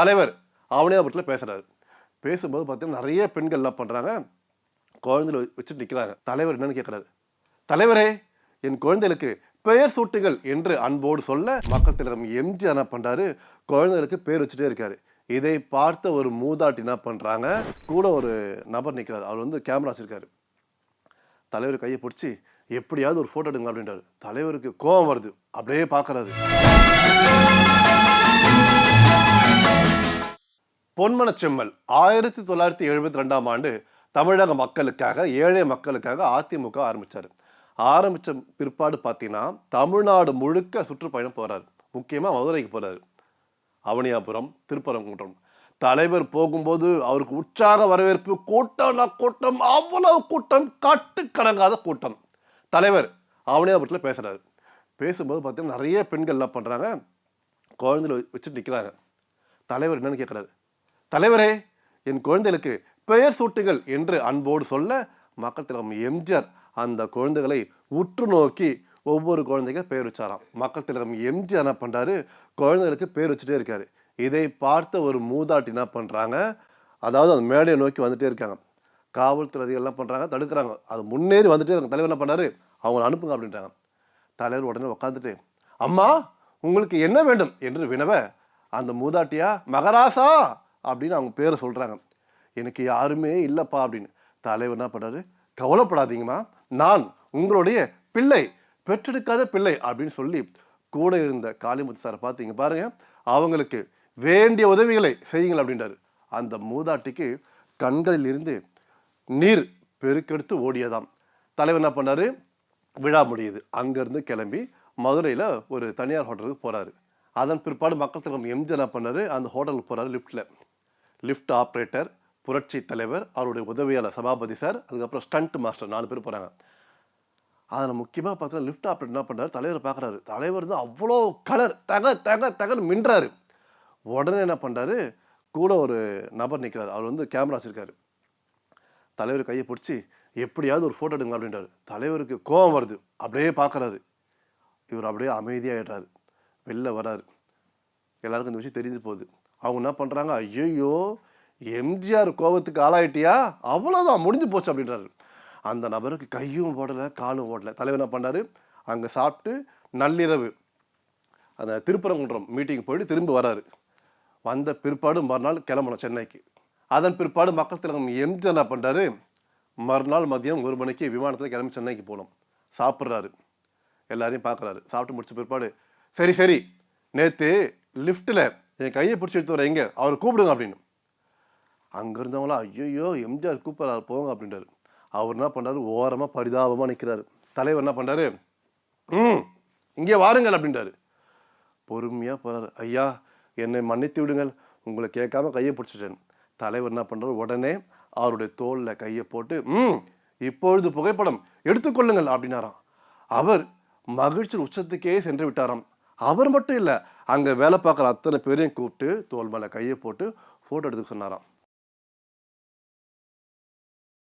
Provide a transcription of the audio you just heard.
தலைவர் அவனே அவனியாபுரத்தில் பேசுகிறாரு பேசும்போது பார்த்தீங்கன்னா நிறைய பெண்கள் என்ன பண்ணுறாங்க குழந்தைகளை வச்சுட்டு நிற்கிறாங்க தலைவர் என்னன்னு கேட்குறாரு தலைவரே என் குழந்தைகளுக்கு பெயர் சூட்டுகள் என்று அன்போடு சொல்ல மக்கள் தலைவர் எம்ஜி என்ன பண்ணுறாரு குழந்தைகளுக்கு பேர் வச்சுட்டே இருக்காரு. இதை பார்த்த ஒரு மூதாட்டி என்ன பண்ணுறாங்க கூட ஒரு நபர் நிற்கிறார் அவர் வந்து கேமரா வச்சிருக்காரு. தலைவர் கையை பிடிச்சி எப்படியாவது ஒரு ஃபோட்டோ எடுங்க அப்படின்றாரு. தலைவருக்கு கோபம் வருது. அப்படியே பார்க்குறாரு பொன்மனச்செம்மல் ஆயிரத்தி தொள்ளாயிரத்தி எழுபத்தி ரெண்டாம் ஆண்டு தமிழக மக்களுக்காக ஏழை மக்களுக்காக அதிமுக ஆரம்பித்தார் ஆரம்பித்த பிற்பாடு பார்த்தீங்கன்னா தமிழ்நாடு முழுக்க சுற்றுப்பயணம் போகிறார் முக்கியமாக மதுரைக்கு போகிறார் அவனியாபுரம் திருப்பரங்குன்றம். தலைவர் போகும்போது அவருக்கு உற்சாக வரவேற்பு கூட்டம்னா கூட்டம் அவ்வளவு கூட்டம் கட்டுக்கடங்காத கூட்டம். தலைவர் அவனியாபுரத்தில் பேசுகிறார் பேசும்போது பார்த்தீங்கன்னா நிறைய பெண்கள் என்ன பண்றாங்க குழந்தைகளை வச்சுட்டு நிற்கிறாங்க தலைவர் என்னன்னு கேட்குறாரு தலைவரே என் குழந்தைகளுக்கு பெயர் சூட்டுகள் என்று அன்போடு சொல்ல மக்கள் திலகம் எம்ஜிஆர் அந்த குழந்தைகளை உற்று நோக்கி ஒவ்வொரு குழந்தைங்க பேர் வச்சாராம். மக்கள் திலகம் எம்ஜிஆர் என்ன பண்ணுறாரு குழந்தைகளுக்கு பேர் வச்சுட்டே இருக்காரு. இதை பார்த்த ஒரு மூதாட்டி என்ன பண்ணுறாங்க அதாவது அந்த மேடையை நோக்கி வந்துட்டே இருக்காங்க. காவல்துறை அதிகாரிகள் என்ன பண்ணுறாங்க தடுக்கிறாங்க. அது முன்னேறி வந்துட்டே இருக்காங்க தலைவர் என்ன பண்ணார் அவங்களை அனுப்புங்க அப்படின்றாங்க. தலைவர் உடனே உட்காந்துட்டு அம்மா உங்களுக்கு என்ன வேண்டும்? என்று வினவ அந்த மூதாட்டியா? மகராசா? அப்படின்னு அவங்க பேரை சொல்கிறாங்க எனக்கு யாருமே இல்லைப்பா அப்படின்னு. தலைவர் என்ன பண்ணுறாரு கவலைப்படாதீங்கம்மா. நான் உங்களுடைய பிள்ளை பெற்றெடுக்காத பிள்ளை அப்படின்னு சொல்லி கூட இருந்த காளிமுத்து சாரை பார்த்தீங்க பாருங்க அவங்களுக்கு வேண்டிய உதவிகளை செய்யுங்கள் அப்படின்றாரு. அந்த மூதாட்டிக்கு கண்களில் இருந்து நீர் பெருக்கெடுத்து ஓடியதாம். தலைவர் என்ன பண்ணாரு? விழா முடியுது. அங்கேருந்து கிளம்பி மதுரையில் ஒரு தனியார் ஹோட்டலுக்கு போகிறாரு அதன் பிற்பாடு மக்கள் தலைவர் எம்ஜி என்ன பண்ணாரு? அந்த ஹோட்டலுக்கு போகிறாரு லிஃப்ட்டில் லிஃப்ட் ஆப்ரேட்டர் புரட்சி தலைவர் அவருடைய உதவியாளர் சபாபதி சார் அதுக்கப்புறம் ஸ்டண்ட் மாஸ்டர் நாலு பேர் போகிறாங்க அதில் முக்கியமாக பார்த்தா லிஃப்ட் ஆப்ரேட்டர் என்ன பண்ணுறாரு தலைவர் பார்க்குறாரு தலைவர் தான் அவ்வளோ கலர் தக தக தகன்னு மின்றாரு. உடனே என்ன பண்ணுறாரு கூட ஒரு நபர் நிற்கிறார் அவர் வந்து கேமரா வச்சுருக்காரு. தலைவர் கையை பிடிச்சி எப்படியாவது ஒரு ஃபோட்டோ எடுங்க அப்படின்றாரு. தலைவருக்கு கோபம் வருது. அப்படியே பார்க்குறாரு இவர் அப்படியே அமைதியாகிடுறாரு வெளில வராரு எல்லாருக்கும் இந்த விஷயம் தெரிஞ்சு போகுது. அவங்க என்ன பண்ணுறாங்க ஐயோ எம்ஜிஆர் கோபத்துக்கு ஆளாயிட்டியா? அவ்வளோதான் முடிஞ்சு போச்சு அப்படின்றாரு. அந்த நபருக்கு கையும் ஓடலை காலும் ஓடலை. தலைவர் என்ன பண்ணாரு? அங்கே சாப்பிட்டு நள்ளிரவு அந்த திருப்பரங்குன்றம் மீட்டிங் போயிட்டு திரும்ப வராரு. வந்த பிற்பாடு மறுநாள் கிளம்பணும் சென்னைக்கு. அதன் பிற்பாடு மக்கள் திலகம் எம்ஜிஆர் என்ன பண்ணுறாரு மறுநாள் மதியம் ஒரு மணிக்கு விமானத்தில் கிளம்பி சென்னைக்கு போகணும். சாப்பிட்றாரு. எல்லாரையும் பார்க்குறாரு. சாப்பிட்டு முடிச்ச பிற்பாடு சரி சரி நேற்று லிஃப்ட்டில் என் கையை பிடிச்சி எடுத்து வர எங்க? அவர் கூப்பிடுங்க அப்படின்னு. அங்கே இருந்தவங்களாம் ஐயோ எம்ஜிஆர் கூப்பிட்றாரு போங்க அப்படின்றாரு. அவர் என்ன பண்ணுறாரு ஓரமாக பரிதாபமாக நிற்கிறாரு தலைவர் என்ன பண்ணுறாரு ம் இங்கே வாருங்கள் அப்படின்றாரு. பொறுமையாக போகிறாரு ஐயா என்னை மன்னித்து விடுங்கள். உங்களை கேட்காம கையை பிடிச்சிட்டேன். தலைவர் என்ன பண்ணுறாரு உடனே அவருடைய தோளில் கையை போட்டு ம் இப்பொழுது புகைப்படம் எடுத்துக்கொள்ளுங்கள் அப்படின்னாராம். அவர் மகிழ்ச்சி உச்சத்துக்கே சென்று விட்டாராம். அவர் மட்டும் இல்லை அங்கே வேலை பார்க்குற அத்தனை பேரையும் கூப்பிட்டு தோல் மேலே கையை போட்டு ஃபோட்டோ எடுத்துக்க சொன்னாராம்.